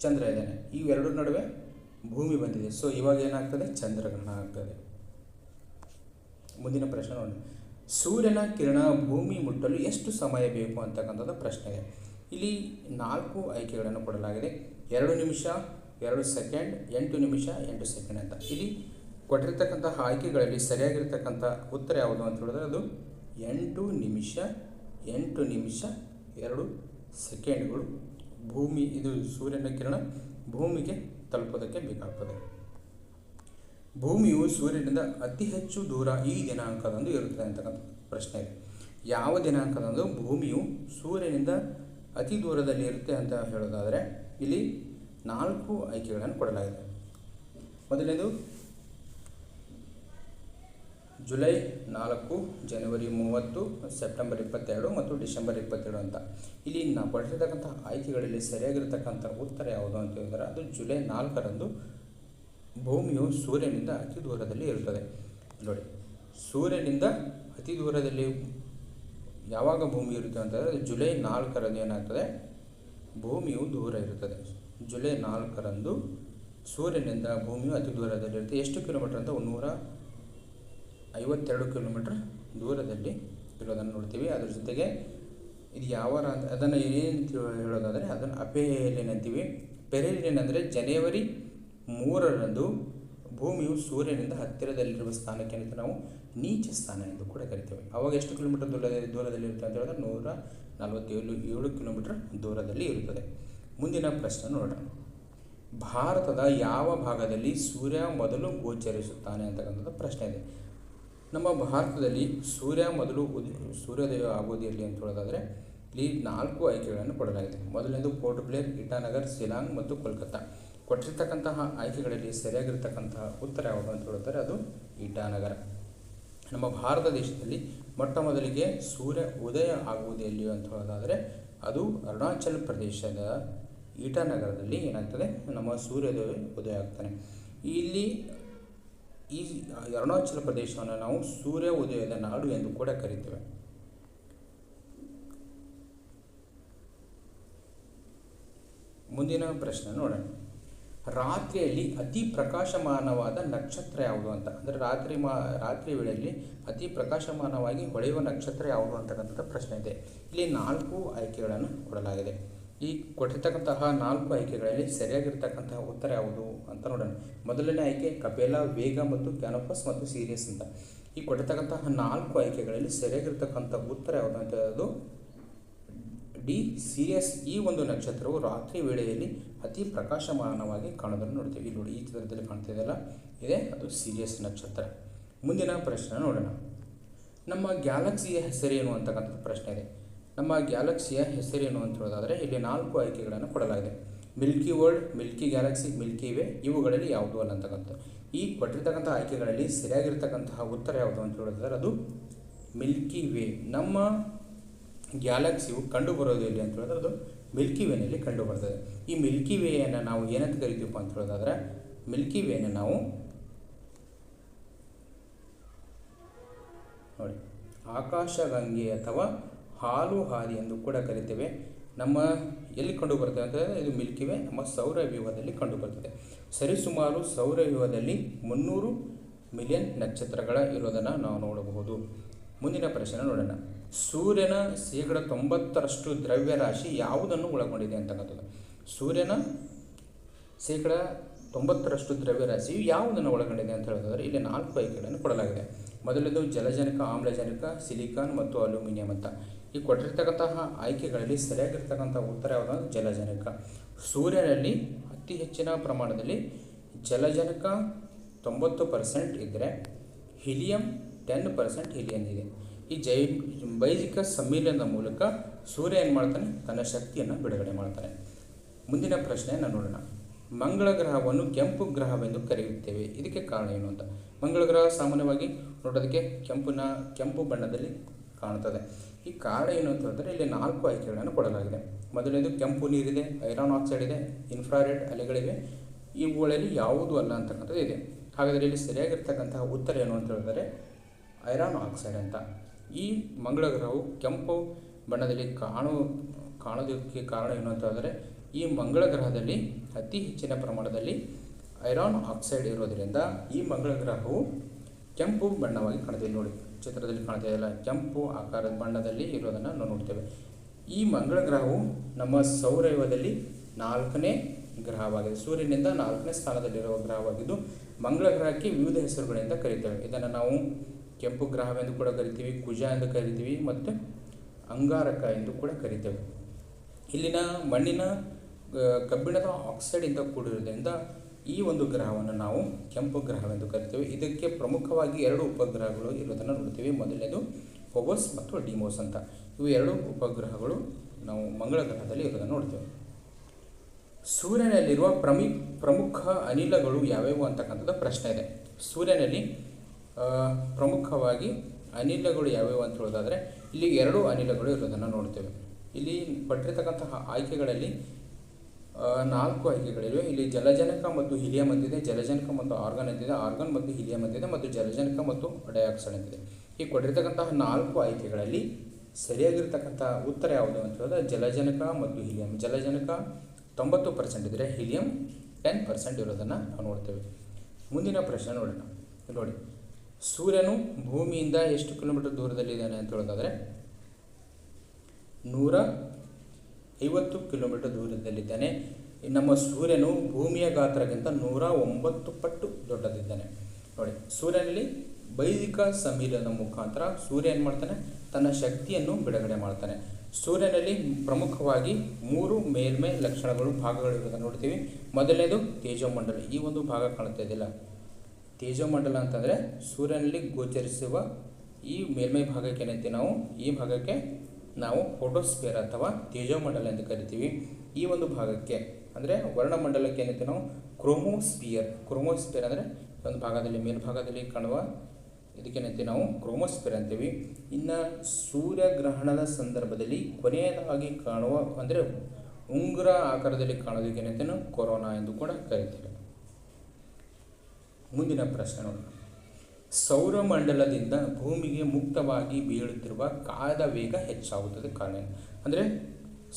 ಚಂದ್ರ ಇದ್ದಾನೆ. ಇವೆರಡರ ನಡುವೆ ಭೂಮಿ ಬಂದಿದೆ. ಸೊ ಇವಾಗ ಏನಾಗ್ತದೆ? ಚಂದ್ರಗ್ರಹಣ ಆಗ್ತದೆ. ಮುಂದಿನ ಪ್ರಶ್ನೆ ನೋಡಿ. ಸೂರ್ಯನ ಕಿರಣ ಭೂಮಿ ಮುಟ್ಟಲು ಎಷ್ಟು ಸಮಯ ಬೇಕು ಅಂತಕ್ಕಂಥದ್ದು ಪ್ರಶ್ನೆ. ಇದೆ ಇಲ್ಲಿ ನಾಲ್ಕು ಆಯ್ಕೆಗಳನ್ನು ಕೊಡಲಾಗಿದೆ. ಎರಡು ನಿಮಿಷ, ಎರಡು ಸೆಕೆಂಡ್, ಎಂಟು ನಿಮಿಷ, ಎಂಟು ಸೆಕೆಂಡ್ ಅಂತ. ಇಲ್ಲಿ ಕೊಟ್ಟಿರ್ತಕ್ಕಂತಹ ಆಯ್ಕೆಗಳಲ್ಲಿ ಸರಿಯಾಗಿರ್ತಕ್ಕಂಥ ಉತ್ತರ ಯಾವುದು ಅಂತ ಹೇಳಿದ್ರೆ ಅದು ಎಂಟು ನಿಮಿಷ ಎಂಟು ನಿಮಿಷ, ಎರಡು ಸೆಕೆಂಡ್ಗಳು. ಭೂಮಿ, ಇದು ಸೂರ್ಯನ ಕಿರಣ ಭೂಮಿಗೆ ತಲುಪೋದಕ್ಕೆ ಬೇಕಾಗ್ತದೆ. ಭೂಮಿಯು ಸೂರ್ಯನಿಂದ ಅತಿ ಹೆಚ್ಚು ದೂರ ಈ ದಿನಾಂಕದಂದು ಇರುತ್ತದೆ ಅಂತಕ್ಕಂಥ ಪ್ರಶ್ನೆ ಇದೆ. ಯಾವ ದಿನಾಂಕದಂದು ಭೂಮಿಯು ಸೂರ್ಯನಿಂದ ಅತಿ ದೂರದಲ್ಲಿ ಇರುತ್ತೆ ಅಂತ ಹೇಳೋದಾದರೆ ಇಲ್ಲಿ ನಾಲ್ಕು ಆಯ್ಕೆಗಳನ್ನು ಕೊಡಲಾಗಿದೆ. ಮೊದಲನೇದು, ಜುಲೈ ನಾಲ್ಕು, ಜನವರಿ ಮೂವತ್ತು, ಸೆಪ್ಟೆಂಬರ್ ಇಪ್ಪತ್ತೆರಡು ಮತ್ತು ಡಿಸೆಂಬರ್ ಇಪ್ಪತ್ತೆರಡು ಅಂತ. ಇಲ್ಲಿ ನಾವು ಪಡೆದಿರತಕ್ಕಂಥ ಆಯ್ಕೆಗಳಲ್ಲಿ ಸರಿಯಾಗಿರ್ತಕ್ಕಂಥ ಉತ್ತರ ಯಾವುದು ಅಂತ ಹೇಳಿದ್ರೆ ಅದು ಜುಲೈ ನಾಲ್ಕರಂದು ಭೂಮಿಯು ಸೂರ್ಯನಿಂದ ಅತಿ ದೂರದಲ್ಲಿ ಇರುತ್ತದೆ. ನೋಡಿ, ಸೂರ್ಯನಿಂದ ಅತಿ ದೂರದಲ್ಲಿ ಯಾವಾಗ ಭೂಮಿ ಇರುತ್ತೆ ಅಂತಂದರೆ ಜುಲೈ ನಾಲ್ಕರಂದು ಏನಾಗ್ತದೆ? ಭೂಮಿಯು ದೂರ ಇರುತ್ತದೆ. ಜುಲೈ ನಾಲ್ಕರಂದು ಸೂರ್ಯನಿಂದ ಭೂಮಿಯು ಅತಿ ದೂರದಲ್ಲಿರುತ್ತೆ ಎಷ್ಟು ಕಿಲೋಮೀಟರ್ ಅಂತ ನೂರ ಐವತ್ತೆರಡು ಕಿಲೋಮೀಟರ್ ದೂರದಲ್ಲಿ ಇರೋದನ್ನು ನೋಡ್ತೀವಿ. ಅದ್ರ ಜೊತೆಗೆ ಇದು ಯಾವ ಅದನ್ನು ಏನು ಹೇಳೋದಾದರೆ ಅದನ್ನು ಅಪೆಲಿನ್ ಅಂತೀವಿ. ಪೆರಿಲಿನ್ ಅಂದರೆ ಜನವರಿ ಮೂರರಂದು ಭೂಮಿಯು ಸೂರ್ಯನಿಂದ ಹತ್ತಿರದಲ್ಲಿರುವ ಸ್ಥಾನಕ್ಕೆ ಅಂತ ನಾವು? ನೀಚ ಸ್ಥಾನ ಎಂದು ಕೂಡ ಕರಿತೇವೆ. ಅವಾಗ ಎಷ್ಟು ಕಿಲೋಮೀಟರ್ ದೂರ ದೂರದಲ್ಲಿ ಇರುತ್ತೆ ಅಂತ ಹೇಳಿದ್ರೆ ನೂರ ನಲವತ್ತೇಳು, ಏಳು ಕಿಲೋಮೀಟರ್ ದೂರದಲ್ಲಿ ಇರುತ್ತದೆ. ಮುಂದಿನ ಪ್ರಶ್ನೆ ನೋಡೋಣ. ಭಾರತದ ಯಾವ ಭಾಗದಲ್ಲಿ ಸೂರ್ಯ ಮೊದಲು ಗೋಚರಿಸುತ್ತಾನೆ ಅಂತಕ್ಕಂಥದ್ದು ಪ್ರಶ್ನೆ ಇದೆ. ನಮ್ಮ ಭಾರತದಲ್ಲಿ ಸೂರ್ಯ ಮೊದಲು ಉದಿ, ಸೂರ್ಯೋದಯ ಆಗೋದು ಎಲ್ಲಿ ಅಂತ ಹೇಳೋದಾದರೆ, ಇಲ್ಲಿ ನಾಲ್ಕು ಆಯ್ಕೆಗಳನ್ನು ಕೊಡಲಾಗಿದೆ. ಮೊದಲನೇದು ಪೋರ್ಟ್ ಬ್ಲೇರ್, ಇಟಾನಗರ್, ಶಿಲಾಂಗ್ ಮತ್ತು ಕೋಲ್ಕತ್ತಾ. ಕೊಟ್ಟಿರ್ತಕ್ಕಂತಹ ಆಯ್ಕೆಗಳಲ್ಲಿ ಸರಿಯಾಗಿರ್ತಕ್ಕಂತಹ ಉತ್ತರ ಯಾವುದು ಅಂತ ಹೇಳ್ತಾರೆ ಅದು ಇಟಾನಗರ. ನಮ್ಮ ಭಾರತ ದೇಶದಲ್ಲಿ ಮೊಟ್ಟ ಮೊದಲಿಗೆ ಸೂರ್ಯ ಉದಯ ಆಗುವುದು ಎಲ್ಲಿಯೋ ಅಂತ ಹೇಳೋದಾದರೆ ಅದು ಅರುಣಾಚಲ ಪ್ರದೇಶದ ಈಟಾನಗರದಲ್ಲಿ ಏನಾಗ್ತದೆ? ನಮ್ಮ ಸೂರ್ಯೋದಯ ಉದಯ ಆಗ್ತಾನೆ. ಇಲ್ಲಿ ಈ ಅರುಣಾಚಲ ಪ್ರದೇಶವನ್ನು ನಾವು ಸೂರ್ಯ ಉದಯದ ನಾಡು ಎಂದು ಕೂಡ ಕರಿತೇವೆ. ಮುಂದಿನ ಪ್ರಶ್ನೆ ನೋಡೋಣ. ರಾತ್ರಿಯಲ್ಲಿ ಅತಿ ಪ್ರಕಾಶಮಾನವಾದ ನಕ್ಷತ್ರ ಯಾವುದು ಅಂತ. ಅಂದರೆ ರಾತ್ರಿ ಮಾ, ರಾತ್ರಿ ವೇಳೆಯಲ್ಲಿ ಅತಿ ಪ್ರಕಾಶಮಾನವಾಗಿ ಹೊಳೆಯುವ ನಕ್ಷತ್ರ ಯಾವುದು ಅಂತಕ್ಕಂಥದ್ದು ಪ್ರಶ್ನೆ ಇದೆ. ಇಲ್ಲಿ ನಾಲ್ಕು ಆಯ್ಕೆಗಳನ್ನು ಕೊಡಲಾಗಿದೆ. ಈ ಕೊಟ್ಟಿರ್ತಕ್ಕಂತಹ ನಾಲ್ಕು ಆಯ್ಕೆಗಳಲ್ಲಿ ಸರಿಯಾಗಿರ್ತಕ್ಕಂತಹ ಉತ್ತರ ಯಾವುದು ಅಂತ ನೋಡೋಣ. ಮೊದಲನೇ ಆಯ್ಕೆ ಕಪೇಲ, ವೇಗ ಮತ್ತು ಕ್ಯಾನೋಪಸ್ ಮತ್ತು ಸೀರಿಯಸ್ ಅಂತ. ಈ ಕೊಟ್ಟಿರ್ತಕ್ಕಂತಹ ನಾಲ್ಕು ಆಯ್ಕೆಗಳಲ್ಲಿ ಸರಿಯಾಗಿರ್ತಕ್ಕಂಥ ಉತ್ತರ ಯಾವುದು ಅಂತ ಹೇಳೋದು, ಡಿ ಸೀರಿಯಸ್ ಈ ಒಂದು ನಕ್ಷತ್ರವು ರಾತ್ರಿ ವೇಳೆಯಲ್ಲಿ ಅತಿ ಪ್ರಕಾಶಮಾನವಾಗಿ ಕಾಣೋದನ್ನು ನೋಡ್ತೀವಿ. ಇಲ್ಲಿ ನೋಡಿ ಈ ಚಿತ್ರದಲ್ಲಿ ಕಾಣ್ತಾ ಇದೆಯಲ್ಲ? ಇದೆ, ಅದು ಸೀರಿಯಸ್ ನಕ್ಷತ್ರ. ಮುಂದಿನ ಪ್ರಶ್ನೆ ನೋಡೋಣ. ನಮ್ಮ ಗ್ಯಾಲಕ್ಸಿಯ ಹೆಸರೇನು ಅಂತಕ್ಕಂಥದ್ದು ಪ್ರಶ್ನೆ ಇದೆ. ನಮ್ಮ ಗ್ಯಾಲಕ್ಸಿಯ ಹೆಸರೇನು ಅಂತ ಹೇಳೋದಾದರೆ, ಇಲ್ಲಿ ನಾಲ್ಕು ಆಯ್ಕೆಗಳನ್ನು ಕೊಡಲಾಗಿದೆ. Milky world, milky galaxy, milky way, ಇವುಗಳಲ್ಲಿ ಯಾವುದು ಅಲ್ಲ ಅಂತಕ್ಕಂಥ ಈ ಕೊಟ್ಟಿರ್ತಕ್ಕಂಥ ಆಯ್ಕೆಗಳಲ್ಲಿ ಸರಿಯಾಗಿರ್ತಕ್ಕಂತಹ ಉತ್ತರ ಯಾವುದು ಅಂತ ಹೇಳೋದಾದ್ರೆ, ಅದು ಮಿಲ್ಕಿ ವೇ. ನಮ್ಮ ಗ್ಯಾಲಕ್ಸಿಯು ಕಂಡುಬರೋದು ಎಲ್ಲಿ ಅಂತ ಹೇಳಿದ್ರೆ ಅದು ಮಿಲ್ಕಿ ವೇನಲ್ಲಿ ಕಂಡು ಬರ್ತದೆ ಈ ಮಿಲ್ಕಿ ವೇಯನ್ನು ನಾವು ಏನಂತ ಕರಿತೀವಪ್ಪ ಅಂತ ಹೇಳೋದಾದ್ರೆ ಮಿಲ್ಕಿ ವೇನ ನಾವು ನೋಡಿ, ಆಕಾಶಗಂಗೆ ಅಥವಾ ಹಾಲು ಹಾರಿ ಎಂದು ಕೂಡ ಕರಿತೇವೆ. ನಮ್ಮ ಎಲ್ಲಿ ಕಂಡು ಬರ್ತದೆ ಅಂತ ಹೇಳಿದ್ರೆ, ಇದು ಮಿಲ್ಕಿ ವೇ ನಮ್ಮ ಸೌರವ್ಯೂಹದಲ್ಲಿ ಕಂಡು ಬರ್ತದೆ ಸರಿಸುಮಾರು ಸೌರವ್ಯೂಹದಲ್ಲಿ ಮುನ್ನೂರು ಮಿಲಿಯನ್ ನಕ್ಷತ್ರಗಳ ಇರೋದನ್ನು ನಾವು ನೋಡಬಹುದು. ಮುಂದಿನ ಪ್ರಶ್ನೆ ನೋಡೋಣ. ಸೂರ್ಯನ ಶೇಕಡ ತೊಂಬತ್ತರಷ್ಟು ದ್ರವ್ಯರಾಶಿ ಯಾವುದನ್ನು ಒಳಗೊಂಡಿದೆ ಅಂತಕ್ಕಂಥದ್ದು. ಸೂರ್ಯನ ಶೇಕಡ ತೊಂಬತ್ತರಷ್ಟು ದ್ರವ್ಯರಾಶಿಯು ಯಾವುದನ್ನು ಒಳಗೊಂಡಿದೆ ಅಂತ ಹೇಳಿದ್ರೆ ಇಲ್ಲಿ ನಾಲ್ಕು ಆಯ್ಕೆಗಳನ್ನು ಕೊಡಲಾಗಿದೆ. ಮೊದಲನೇದು ಜಲಜನಕ, ಆಮ್ಲಜನಕ, ಸಿಲಿಕಾನ್ ಮತ್ತು ಅಲ್ಯೂಮಿನಿಯಂ ಅಂತ. ಈ ಕೊಟ್ಟಿರ್ತಕ್ಕಂತಹ ಆಯ್ಕೆಗಳಲ್ಲಿ ಸರಿಯಾಗಿರ್ತಕ್ಕಂಥ ಉತ್ತರ ಯಾವುದಾದ್ರು ಜಲಜನಕ. ಸೂರ್ಯನಲ್ಲಿ ಅತಿ ಹೆಚ್ಚಿನ ಪ್ರಮಾಣದಲ್ಲಿ ಜಲಜನಕ ತೊಂಬತ್ತು ಪರ್ಸೆಂಟ್ ಇದ್ದರೆ ಹಿಲಿಯಂ ಟೆನ್ ಪರ್ಸೆಂಟ್ ಹಿಲಿಯಂ ಇದೆ. ಈ ಜೈ ಬೈಜಿಕ ಸಮ್ಮಿಲನದ ಮೂಲಕ ಸೂರ್ಯ ಏನು ಮಾಡ್ತಾನೆ? ತನ್ನ ಶಕ್ತಿಯನ್ನು ಬಿಡುಗಡೆ ಮಾಡ್ತಾನೆ. ಮುಂದಿನ ಪ್ರಶ್ನೆಯನ್ನು ನೋಡೋಣ. ಮಂಗಳ ಗ್ರಹವನ್ನು ಕೆಂಪು ಗ್ರಹವೆಂದು ಕರೆಯುತ್ತೇವೆ. ಇದಕ್ಕೆ ಕಾರಣ ಏನು ಅಂತ. ಮಂಗಳ ಗ್ರಹ ಸಾಮಾನ್ಯವಾಗಿ ನೋಡೋದಕ್ಕೆ ಕೆಂಪುನ, ಕೆಂಪು ಬಣ್ಣದಲ್ಲಿ ಕಾಣುತ್ತದೆ. ಈ ಕಾರಣ ಏನು ಅಂತ ಹೇಳಿದ್ರೆ ಇಲ್ಲಿ ನಾಲ್ಕು ಆಯ್ಕೆಗಳನ್ನು ಕೊಡಲಾಗಿದೆ. ಮೊದಲನೇದು ಕೆಂಪು ನೀರಿದೆ, ಐರಾನ್ ಆಕ್ಸೈಡ್ ಇದೆ, ಇನ್ಫ್ರಾರೆಡ್ ಅಲೆಗಳಿವೆ. ಇವುಗಳಲ್ಲಿ ಯಾವುದೂ ಅಲ್ಲ ಅಂತಕ್ಕಂಥದ್ದು ಇದೆ. ಹಾಗಾದರೆ ಇಲ್ಲಿ ಸರಿಯಾಗಿರ್ತಕ್ಕಂತಹ ಉತ್ತರ ಏನು ಅಂತ ಹೇಳಿದರೆ ಐರಾನ್ ಆಕ್ಸೈಡ್ ಅಂತ. ಈ ಮಂಗಳ ಗ್ರಹವು ಕೆಂಪು ಬಣ್ಣದಲ್ಲಿ ಕಾಣು ಕಾಣೋದಕ್ಕೆ ಕಾರಣ ಏನು ಅಂತ ಹೇಳಿದ್ರೆ ಈ ಮಂಗಳ ಗ್ರಹದಲ್ಲಿ ಅತಿ ಹೆಚ್ಚಿನ ಪ್ರಮಾಣದಲ್ಲಿ ಐರಾನ್ ಆಕ್ಸೈಡ್ ಇರೋದರಿಂದ ಈ ಮಂಗಳ ಗ್ರಹವು ಕೆಂಪು ಬಣ್ಣವಾಗಿ ಕಾಣ್ತೀವಿ ನೋಡಿ, ಚಿತ್ರದಲ್ಲಿ ಕಾಣ್ತಾ ಇದೆಯಲ್ಲ, ಕೆಂಪು ಆಕಾರದ ಬಣ್ಣದಲ್ಲಿ ಇರೋದನ್ನು ನಾವು ನೋಡ್ತೇವೆ. ಈ ಮಂಗಳ ಗ್ರಹವು ನಮ್ಮ ಸೌರಯುವದಲ್ಲಿ ನಾಲ್ಕನೇ ಗ್ರಹವಾಗಿದೆ. ಸೂರ್ಯನಿಂದ ನಾಲ್ಕನೇ ಸ್ಥಾನದಲ್ಲಿರುವ ಗ್ರಹವಾಗಿದ್ದು ಮಂಗಳ ಗ್ರಹಕ್ಕೆ ವಿವಿಧ ಹೆಸರುಗಳಿಂದ ಕರೀತೇವೆ ಇದನ್ನು ನಾವು ಕೆಂಪು ಗ್ರಹವೆಂದು ಕೂಡ ಕರಿತೀವಿ, ಕುಜ ಎಂದು ಕರಿತೀವಿ, ಮತ್ತು ಅಂಗಾರಕ ಎಂದು ಕೂಡ ಕರಿತೇವೆ. ಇಲ್ಲಿನ ಮಣ್ಣಿನ ಕಬ್ಬಿಣದ ಆಕ್ಸೈಡಿಂದ ಕೂಡಿರುವುದರಿಂದ ಈ ಒಂದು ಗ್ರಹವನ್ನು ನಾವು ಕೆಂಪು ಗ್ರಹವೆಂದು ಕರಿತೇವೆ. ಇದಕ್ಕೆ ಪ್ರಮುಖವಾಗಿ ಎರಡು ಉಪಗ್ರಹಗಳು ಇರುವುದನ್ನು ನೋಡ್ತೀವಿ. ಮೊದಲನೇದು ಫೋಬೋಸ್ ಮತ್ತು ಡಿಮೋಸ್ ಅಂತ. ಇವು ಎರಡು ಉಪಗ್ರಹಗಳು ನಾವು ಮಂಗಳ ಗ್ರಹದಲ್ಲಿ ಇರೋದನ್ನು ನೋಡ್ತೇವೆ. ಸೂರ್ಯನಲ್ಲಿರುವ ಪ್ರಮಿ, ಪ್ರಮುಖ ಅನಿಲಗಳು ಯಾವ್ಯಾವು ಅಂತಕ್ಕಂಥದ್ದು ಪ್ರಶ್ನೆ ಇದೆ. ಸೂರ್ಯನಲ್ಲಿ ಪ್ರಮುಖವಾಗಿ ಅನಿಲಗಳು ಯಾವ್ಯಾವು ಅಂತ ಹೇಳೋದಾದರೆ, ಇಲ್ಲಿ ಎರಡು ಅನಿಲಗಳು ಇರೋದನ್ನು ನೋಡ್ತೇವೆ. ಇಲ್ಲಿ ಪಟ್ಟಿರ್ತಕ್ಕಂತಹ ಆಯ್ಕೆಗಳಲ್ಲಿ ನಾಲ್ಕು ಆಯ್ಕೆಗಳಿವೆ. ಇಲ್ಲಿ ಜಲಜನಕ ಮತ್ತು ಹಿಲಿಯಂ ಅಂತಿದೆ. ಜಲಜನಕ ಮತ್ತು ಆರ್ಗನ್ ಅಂತಿದೆ. ಆರ್ಗನ್ ಮತ್ತು ಹಿಲಿಯಂ ಅಂತಿದೆ ಮತ್ತು ಜಲಜನಕ ಮತ್ತು ಡೈಆಕ್ಸೈಡ್ ಅಂತಿದೆ. ಈ ಕೊಟ್ಟಿರ್ತಕ್ಕಂತಹ ನಾಲ್ಕು ಆಯ್ಕೆಗಳಲ್ಲಿ ಸರಿಯಾಗಿರ್ತಕ್ಕಂಥ ಉತ್ತರ ಯಾವುದು ಅಂತ ಹೇಳಿದ್ರೆ, ಜಲಜನಕ ಮತ್ತು ಹಿಲಿಯಂ. ಜಲಜನಕ ತೊಂಬತ್ತು ಪರ್ಸೆಂಟ್ ಇದ್ದರೆ ಹಿಲಿಯಂ ಟೆನ್ ಪರ್ಸೆಂಟ್ ಇರೋದನ್ನು ನಾವು ನೋಡ್ತೇವೆ. ಮುಂದಿನ ಪ್ರಶ್ನೆ ನೋಡೋಣ. ನೋಡಿ. ಸೂರ್ಯನು ಭೂಮಿಯಿಂದ ಎಷ್ಟು ಕಿಲೋಮೀಟರ್ ದೂರದಲ್ಲಿದ್ದಾನೆ ಅಂತ ಹೇಳೋದಾದರೆ ನೂರ ಐವತ್ತು ಕಿಲೋಮೀಟರ್ ದೂರದಲ್ಲಿದ್ದಾನೆ. ನಮ್ಮ ಸೂರ್ಯನು ಭೂಮಿಯ ಗಾತ್ರಕ್ಕಿಂತ ನೂರ ಒಂಬತ್ತು ಪಟ್ಟು ದೊಡ್ಡದಿದ್ದಾನೆ. ನೋಡಿ, ಸೂರ್ಯನಲ್ಲಿ ಬೈದಿಕ ಸಮೀರದ ಮುಖಾಂತರ ಸೂರ್ಯ ಏನು ಮಾಡ್ತಾನೆ? ತನ್ನ ಶಕ್ತಿಯನ್ನು ಬಿಡುಗಡೆ ಮಾಡ್ತಾನೆ. ಸೂರ್ಯನಲ್ಲಿ ಪ್ರಮುಖವಾಗಿ ಮೂರು ಮೇಲ್ಮೈ ಲಕ್ಷಣಗಳು ಭಾಗಗಳಿರೋದನ್ನು ನೋಡ್ತೀವಿ. ಮೊದಲನೇದು ತೇಜೋಮಂಡಲ. ಈ ಒಂದು ಭಾಗ ಕಾಣ್ತಾ ಇದೆಯಲ್ಲ ತೇಜೋಮಂಡಲ ಅಂತಂದರೆ ಸೂರ್ಯನಲ್ಲಿ ಗೋಚರಿಸುವ ಈ ಮೇಲ್ಮೈ ಭಾಗಕ್ಕೆ ಏನೈತೆ ನಾವು? ಈ ಭಾಗಕ್ಕೆ ನಾವು ಫೋಟೋಸ್ಫಿಯರ್ ಅಥವಾ ತೇಜೋಮಂಡಲ ಎಂದು ಕರಿತೀವಿ. ಈ ಒಂದು ಭಾಗಕ್ಕೆ ಅಂದರೆ ವರ್ಣಮಂಡಲಕ್ಕೆ ಏನೈತೆ ನಾವು? ಕ್ರೋಮೋಸ್ಪಿಯರ್ ಕ್ರೋಮೋಸ್ಪಿಯರ್ ಅಂದರೆ ಒಂದು ಭಾಗದಲ್ಲಿ, ಮೇಲ್ಭಾಗದಲ್ಲಿ ಕಾಣುವ ಇದಕ್ಕೇನೈತೆ ನಾವು? ಕ್ರೋಮೋಸ್ಪಿಯರ್ ಅಂತೀವಿ. ಇನ್ನು ಸೂರ್ಯಗ್ರಹಣದ ಸಂದರ್ಭದಲ್ಲಿ ಕೊನೆಯದಾಗಿ ಕಾಣುವ ಅಂದರೆ ಉಂಗುರ ಆಕಾರದಲ್ಲಿ ಕಾಣೋದಕ್ಕೆ ಏನೈತೆ ನಾವು? ಕೊರೋನಾ ಎಂದು ಕೂಡ ಕರಿತೇವೆ. ಮುಂದಿನ ಪ್ರಶ್ನೆ. ನೋಡೋಣ ಸೌರಮಂಡಲದಿಂದ ಭೂಮಿಗೆ ಮುಕ್ತವಾಗಿ ಬೀಳುತ್ತಿರುವ ಕಾಯದ ವೇಗ ಹೆಚ್ಚಾಗುತ್ತದೆ ಕಾರಣ? ಅಂದರೆ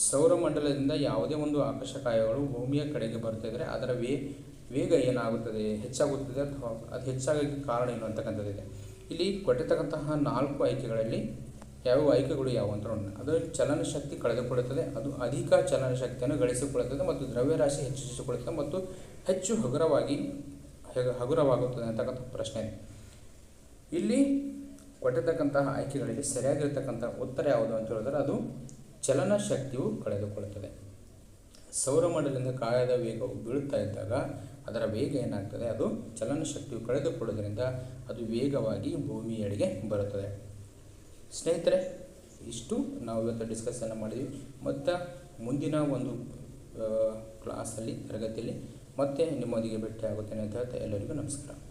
ಸೌರಮಂಡಲದಿಂದ ಯಾವುದೇ ಒಂದು ಆಕಾಶಕಾಯಗಳು ಭೂಮಿಯ ಕಡೆಗೆ ಬರ್ತಿದ್ರೆ ಅದರ ವೇ, ವೇಗ ಏನಾಗುತ್ತದೆ? ಹೆಚ್ಚಾಗುತ್ತದೆ ಅಥವಾ ಅದು ಹೆಚ್ಚಾಗಕ್ಕೆ ಕಾರಣ ಏನು ಅಂತಕ್ಕಂಥದ್ದಿದೆ ಇಲ್ಲಿ ಕೊಟ್ಟಿರ್ತಕ್ಕಂತಹ ನಾಲ್ಕು ಆಯ್ಕೆಗಳಲ್ಲಿ ಯಾವ್ಯಾವ ಆಯ್ಕೆಗಳು ಯಾವುವು ಅಂತ ನೋಡೋಣ. ಅದು ಚಲನಶಕ್ತಿ ಕಳೆದುಕೊಳ್ಳುತ್ತದೆ, ಅದು ಅಧಿಕ ಚಲನಶಕ್ತಿಯನ್ನು ಗಳಿಸಿಕೊಳ್ಳುತ್ತದೆ ಮತ್ತು ದ್ರವ್ಯರಾಶಿ ಹೆಚ್ಚಿಸಿಕೊಳ್ಳುತ್ತದೆ ಮತ್ತು ಹೆಚ್ಚು ಹಗುರವಾಗಿ ಹೆಗ- ಹಗುರವಾಗುತ್ತದೆ ಅಂತಕ್ಕಂಥ ಪ್ರಶ್ನೆ. ಇಲ್ಲಿ ಕೊಟ್ಟಿರ್ತಕ್ಕಂತಹ ಆಯ್ಕೆಗಳಲ್ಲಿ ಸರಿಯಾಗಿರ್ತಕ್ಕಂಥ ಉತ್ತರ ಯಾವುದು ಅಂತ ಹೇಳಿದ್ರೆ ಅದು ಚಲನ ಶಕ್ತಿಯು ಕಳೆದುಕೊಳ್ಳುತ್ತದೆ. ಸೌರಮಂಡಲದಿಂದ ಕಾಯದ ವೇಗವು ಬೀಳುತ್ತಾ ಇದ್ದಾಗ ಅದರ ವೇಗ ಏನಾಗ್ತದೆ? ಅದು ಚಲನ ಶಕ್ತಿಯು ಕಳೆದುಕೊಳ್ಳೋದ್ರಿಂದ ಅದು ವೇಗವಾಗಿ ಭೂಮಿಯೆಡೆಗೆ ಬರುತ್ತದೆ. ಸ್ನೇಹಿತರೆ, ಇಷ್ಟು ನಾವು ಇವತ್ತು ಡಿಸ್ಕಸನ್ನು ಮಾಡಿದ್ವಿ. ಮತ್ತು ಮುಂದಿನ ಒಂದು ಕ್ಲಾಸಲ್ಲಿ ತರಗತಿಯಲ್ಲಿ ಮತ್ತೆ ನಿಮ್ಮೊಂದಿಗೆ ಭೇಟಿಯಾಗುತ್ತೇನೆ ಅಂತ ಹೇಳ್ತಾ ಎಲ್ಲರಿಗೂ ನಮಸ್ಕಾರ.